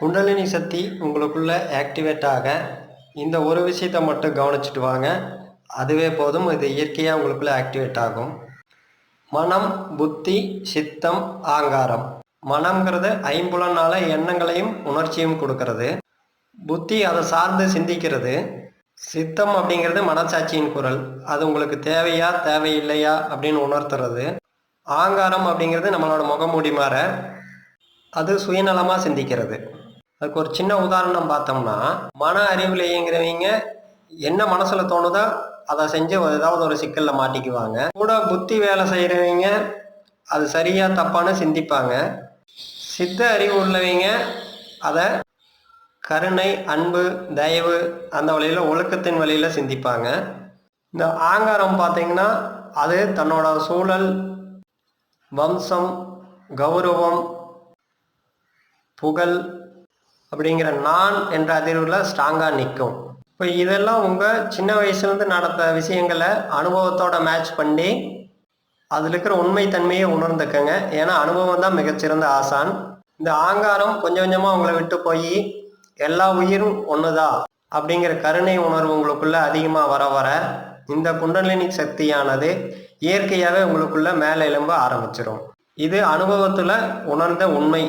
குண்டலினி சக்தி உங்களுக்குள்ள ஆக்டிவேட் ஆக இந்த ஒரு விஷயத்தை மட்டும் கவனிச்சுட்டு வாங்க. அதுவே போதும் இது இயற்கையாக உங்களுக்குள்ள ஆக்டிவேட் ஆகும். மனம் புத்தி சித்தம் ஆங்காரம். மனம்ங்கிறது ஐம்புலனால எண்ணங்களையும் உணர்ச்சியும் கொடுக்கறது. புத்தி அதை சார்ந்து சிந்திக்கிறது. சித்தம் அப்படிங்கிறது மனசாட்சியின் குரல். அது உங்களுக்கு தேவையா தேவையில்லையா அப்படின்னு உணர்த்துறது. ஆங்காரம் அப்படிங்கிறது நம்மளோட முகமூடி மாற அது சுயநலமாக சிந்திக்கிறது. அதுக்கு ஒரு சின்ன உதாரணம் பார்த்தோம்னா மன அறிவில் இயங்குறவங்க என்ன மனசில் தோணுதோ அதை செஞ்சு ஏதாவது ஒரு சிக்கலில் மாட்டிக்குவாங்க. கூட புத்தி வேலை செய்கிறவங்க அது சரியா தப்பான்னு சிந்திப்பாங்க. சித்த அறிவு உள்ளவங்க அதை கருணை அன்பு தயவு அந்த வழியில் ஒழுக்கத்தின் வழியில் சிந்திப்பாங்க. இந்த ஆங்காரம் பார்த்தீங்கன்னா அது தன்னோட சூழல் வம்சம் கௌரவம் புகழ் அப்படிங்கிற நான் என்ற அதிர்வில் ஸ்ட்ராங்காக நிற்கும் இப்போ இதெல்லாம் உங்கள் சின்ன வயசுலேருந்து நடந்த விஷயங்களை அனுபவத்தோட மேட்ச் பண்ணி அதில் இருக்கிற உண்மைத்தன்மையை உணர்ந்துக்கங்க. ஏன்னா அனுபவம் தான் மிகச்சிறந்த ஆசான். இந்த ஆங்காரம் கொஞ்சம் கொஞ்சமாக உங்களை விட்டு போய் எல்லா உயிரும் ஒன்றுதா அப்படிங்கிற கருணை உணர்வு உங்களுக்குள்ளே அதிகமாக வர வர இந்த குண்டலினி சக்தியானது இயற்கையாகவே உங்களுக்குள்ள மேலே எழும்ப ஆரம்பிச்சிடும் இது அனுபவத்தில் உணர்ந்த உண்மை.